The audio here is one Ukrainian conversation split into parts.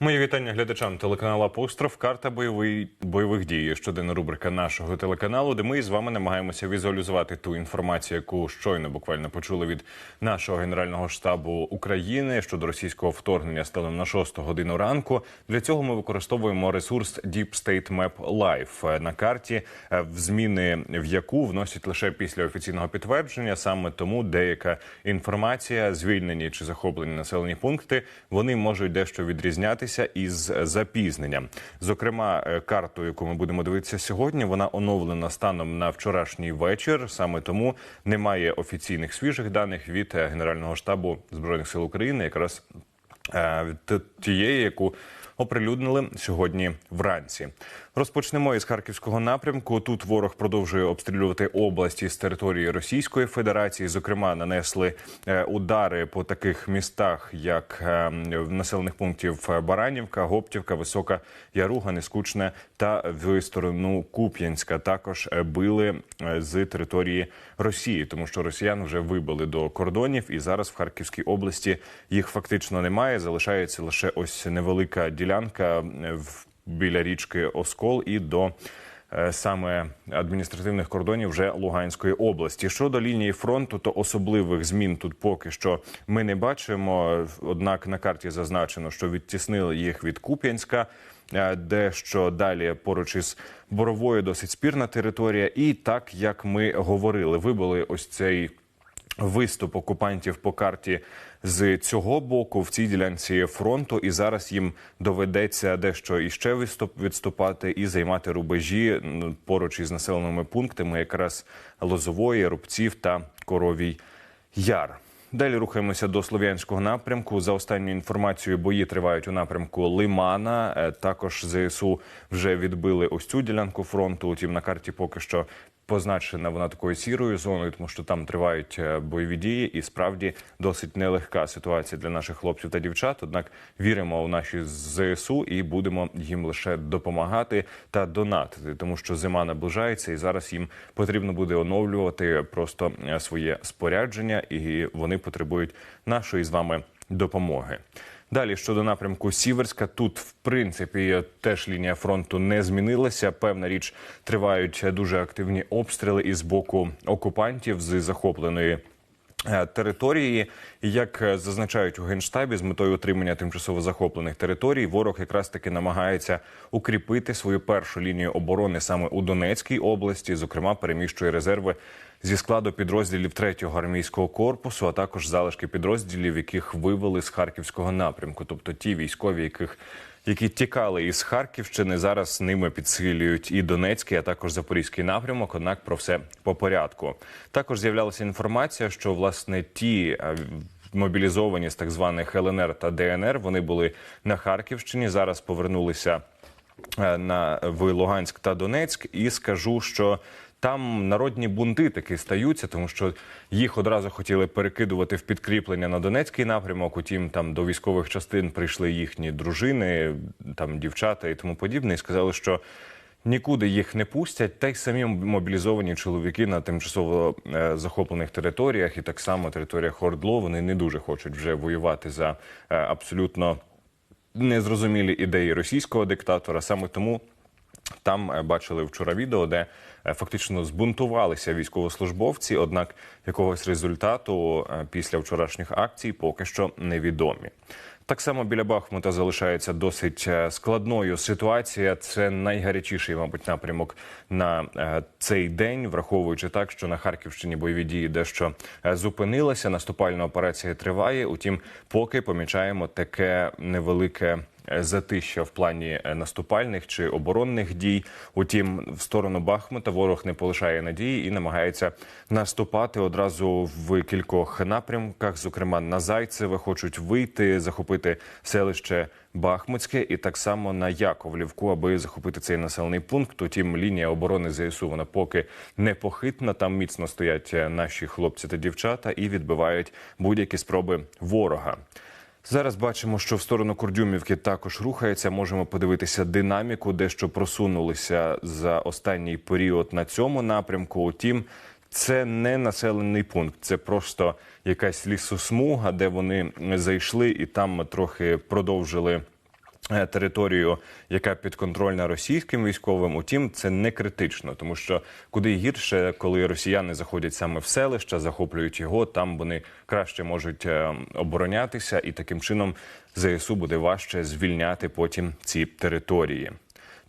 Мої вітання глядачам телеканалу Апостроф. Карта бойовий, бойових дій. Щоденна рубрика нашого телеканалу, де ми з вами намагаємося візуалізувати ту інформацію, яку щойно буквально почули від нашого генерального штабу України щодо російського вторгнення станом на 6 годину ранку. Для цього ми використовуємо ресурс Deep State Map Live на карті, е, в зміни в яку вносять лише після офіційного підтвердження. Саме тому деяка інформація, звільнені чи захоплені населені пункти, вони можуть дещо відрізнятися із запізненням. Зокрема, е, карту, яку ми будемо дивитися сьогодні, вона оновлена станом на вчорашній вечір. Саме тому немає офіційних свіжих даних від е, Генерального штабу збройних сил України, якраз е, тієї, яку оприлюднили сьогодні вранці. Розпочнемо із харківського напрямку. Тут ворог продовжує обстрілювати області з території Російської Федерації. Зокрема, нанесли е, удари по таких містах, як е, в населених пунктів Баранівка, Гоптівка, Висока Яруга, Нескучне та в сторону Куп'янська. Також е, били з території Росії, тому що росіян вже вибили до кордонів, і зараз в Харківській області їх фактично немає. Залишається лише ось невелика ділянка в біля річки Оскол і до е, саме адміністративних кордонів вже Луганської області. Щодо лінії фронту, то особливих змін тут поки що ми не бачимо. Однак на карті зазначено, що відтіснили їх від Куп'янська. е, Дещо далі поруч із боровою досить спірна територія, і так як ми говорили, вибили ось цей виступ окупантів по карті з цього боку в цій ділянці фронту, і зараз їм доведеться дещо іще відступати і займати рубежі поруч із населеними пунктами, якраз Лозової, Рубців та Коровій Яр. Далі рухаємося до слов'янського напрямку. За останньою інформацією, бої тривають у напрямку Лимана. Е, Також ЗСУ вже відбили ось цю ділянку фронту. Утім, на карті поки що позначена вона такою сірою зоною, тому що там тривають е, бойові дії, і справді досить нелегка ситуація для наших хлопців та дівчат. Однак віримо у наші ЗСУ і будемо їм лише допомагати та донатити, тому що зима наближається, і зараз їм потрібно буде оновлювати просто е, своє спорядження, і вони потребують нашої з вами допомоги. Далі щодо напрямку Сіверська, тут в принципі теж лінія фронту не змінилася. Певна річ тривають дуже активні обстріли із боку окупантів з захопленої. е, Території, як е, зазначають у генштабі, з метою отримання тимчасово захоплених територій, ворог якраз таки намагається укріпити свою першу лінію оборони саме у Донецькій області. Зокрема, переміщує резерви зі складу підрозділів 3-го армійського корпусу, а також залишки підрозділів, яких вивели з харківського напрямку, тобто ті військові, яких які тікали із Харківщини, зараз ними підсилюють і Донецький, а також Запорізький напрямок. Однак про все по порядку. Також з'являлася інформація, що власне ті. Мобілізовані з так званих ЛНР та ДНР вони були на Харківщині. Зараз повернулися на в Луганськ та Донецьк, і скажу, що там народні бунти таки стаються, тому що їх одразу хотіли перекидувати в підкріплення на Донецький напрямок. Утім, там до військових частин прийшли їхні дружини, там дівчата і тому подібне, і сказали, що. Нікуди їх не пустять, та й самі мобілізовані чоловіки на тимчасово е, захоплених територіях, і так само територіях Ордло, вони не дуже хочуть вже воювати за е, абсолютно незрозумілі ідеї російського диктатора. Саме тому там е, бачили вчора відео, де фактично збунтувалися військовослужбовці. Однак якогось результату е, після вчорашніх акцій поки що невідомі. Так само біля Бахмута залишається досить е, складною ситуація. Це найгарячіший, мабуть, напрямок на е, цей день, враховуючи так, що на Харківщині бойові дії дещо е, зупинилися. Наступальна операція триває. Утім, поки помічаємо таке невелике. Е, Затища в плані е, наступальних чи оборонних дій. Утім, в сторону Бахмута ворог не полишає надії і намагається наступати одразу в кількох напрямках. Зокрема, на Зайцеве хочуть вийти, захопити селище Бахмутське і так само на Яковлівку, аби захопити цей населений пункт. Утім, лінія оборони ЗСУ вона поки непохитна. Там міцно стоять е, наші хлопці та дівчата і відбивають будь-які спроби ворога. Зараз бачимо, що в сторону Курдюмівки також рухається. Можемо подивитися динаміку, дещо просунулися за останній період на цьому напрямку. Утім, це не населений пункт, це просто якась лісосмуга, де вони зайшли і там трохи продовжили Територію, яка підконтрольна російським військовим, утім, це не критично, тому що куди гірше, коли росіяни заходять саме в селища, захоплюють його, там вони краще можуть е, оборонятися, і таким чином ЗСУ буде важче звільняти потім ці території.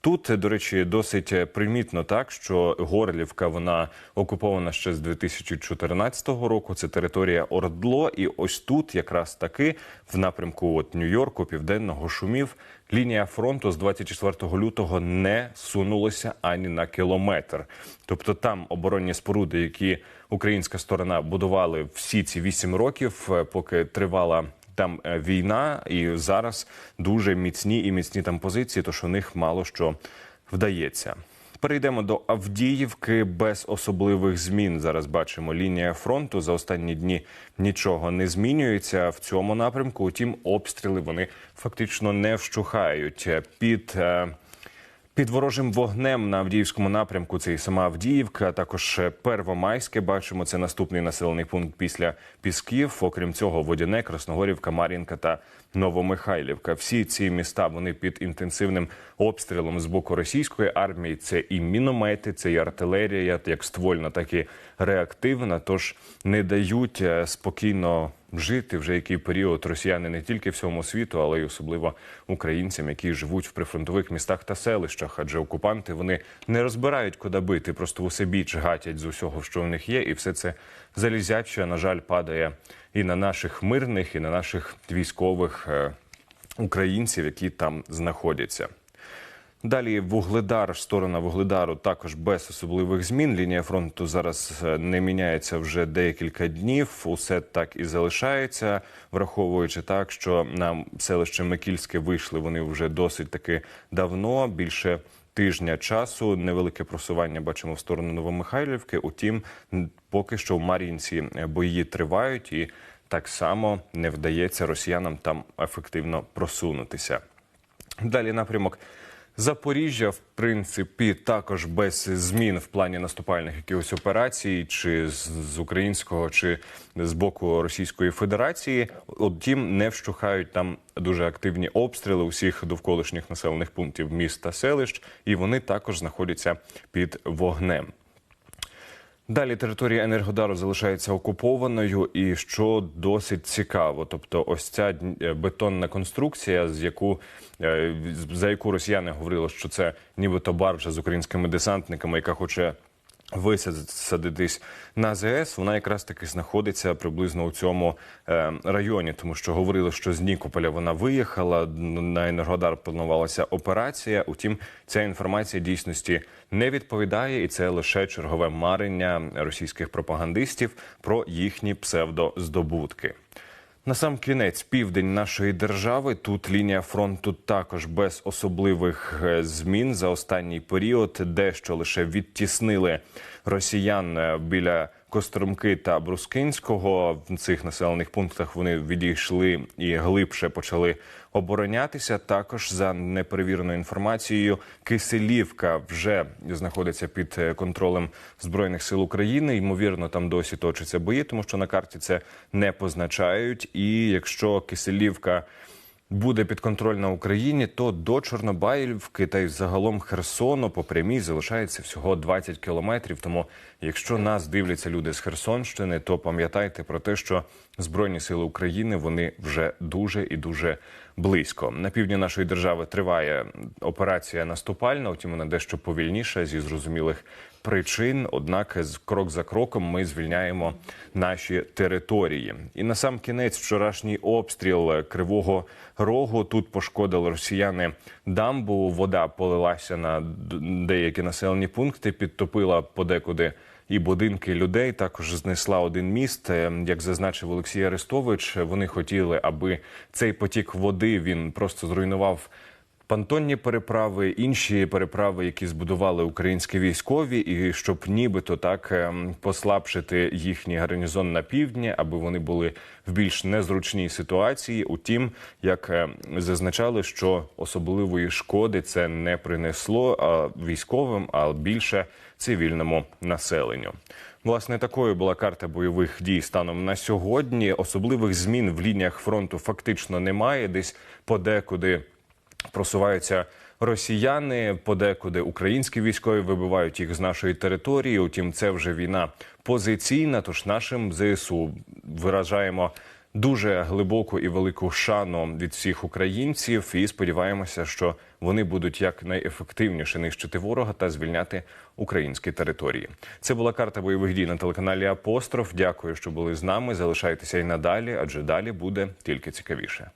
Тут, до речі, досить примітно так, що Горлівка вона окупована ще з 2014 року. Це територія Ордло, і ось тут, якраз таки, в напрямку от Нью-Йорку, південного шумів, лінія фронту з 24 лютого не сунулася ані на кілометр. Тобто там оборонні споруди, які українська сторона будували всі ці вісім років, е, поки тривала там е, війна, і зараз дуже міцні і міцні там позиції, тож у них мало що вдається. Перейдемо до Авдіївки без особливих змін. Зараз бачимо лінія фронту. За останні дні нічого не змінюється в цьому напрямку. Утім, обстріли вони фактично не вщухають під. Під ворожим вогнем на Авдіївському напрямку це і сама Авдіївка, а також Первомайське. Бачимо, це наступний населений пункт після Пісків. Окрім цього, Водяне, Красногорівка, Мар'їнка та Новомихайлівка. Всі ці міста вони під інтенсивним обстрілом з боку російської армії. Це і міномети, це і артилерія, як ствольна, так і реактивна. Тож не дають е, спокійно жити вже який період росіяни не тільки всьому світу, але й особливо українцям, які живуть в прифронтових містах та селищах. Адже окупанти вони не розбирають, куди бити, просто в усе біч гатять з усього, що в них є, і все це залізяче, на жаль, падає і на наших мирних, і на наших військових е, українців, які там знаходяться. Далі Вугледар, сторона Вугледару також без особливих змін. Лінія фронту зараз е, не міняється вже декілька днів. Усе так і залишається, враховуючи так, що на селище Микільське вийшли вони вже досить таки давно. Більше тижня часу. Невелике просування бачимо в сторону Новомихайлівки. Утім, поки що в Мар'їнці е, бої тривають, і так само не вдається росіянам там ефективно просунутися. Далі напрямок Запоріжжя, в принципі, також без змін в плані наступальних якихось операцій, чи з, українського, чи з боку Російської Федерації. Утім, не вщухають там дуже активні обстріли усіх довколишніх населених пунктів міст та селищ, і вони також знаходяться під вогнем. Далі територія Енергодару залишається окупованою, і що досить цікаво, тобто ось ця е, бетонна конструкція, з яку е, за яку росіяни говорили, що це нібито баржа з українськими десантниками, яка хоче висадитись на ЗС, вона якраз таки знаходиться приблизно у цьому е, районі, тому що говорили, що з Нікополя вона виїхала. На Енергодар планувалася операція. Утім, ця інформація дійсності не відповідає, і це лише чергове марення російських пропагандистів про їхні псевдоздобутки. На сам кінець південь нашої держави. Тут лінія фронту також без особливих е, змін за останній період, дещо лише відтіснили росіян е, біля Костромки та Брускинського. В цих населених пунктах вони відійшли і глибше почали оборонятися. Також за неперевіреною інформацією, Киселівка вже знаходиться під е, контролем збройних сил України. Ймовірно, там досі точаться бої, тому що на карті це не позначають. І якщо Киселівка буде підконтрольна Україні, то до Чорнобаївки та й загалом Херсону по прямій залишається всього 20 кілометрів. Тому, якщо нас дивляться люди з Херсонщини, то пам'ятайте про те, що збройні сили України вони вже дуже і дуже близько. На півдні нашої держави триває операція наступальна, утім вона дещо повільніша зі зрозумілих причин. Однак, з крок за кроком ми звільняємо наші території. І на сам кінець вчорашній обстріл Кривого Рогу тут пошкодили росіяни дамбу. Вода полилася на деякі населені пункти, підтопила подекуди. І будинки людей також знесла один міст. Е, Як зазначив Олексій Арестович, вони хотіли, аби цей потік води він просто зруйнував понтонні переправи, інші переправи, які збудували українські військові, і щоб нібито так ем, послабшити їхній гарнізон на півдні, аби вони були в більш незручній ситуації. Утім, як е, зазначали, що особливої шкоди це не принесло а військовим, а більше цивільному населенню. Власне, такою була карта бойових дій станом на сьогодні. Особливих змін в лініях фронту фактично немає. Десь подекуди просуваються росіяни. Подекуди українські військові вибивають їх з нашої території. Утім, це вже війна позиційна. Тож нашим ЗСУ виражаємо дуже глибоку і велику шану від всіх українців. І сподіваємося, що вони будуть якнайефективніше нищити ворога та звільняти українські території. Це була карта бойових дій на телеканалі Апостроф. Дякую, що були з нами. Залишайтеся і надалі, адже далі буде тільки цікавіше.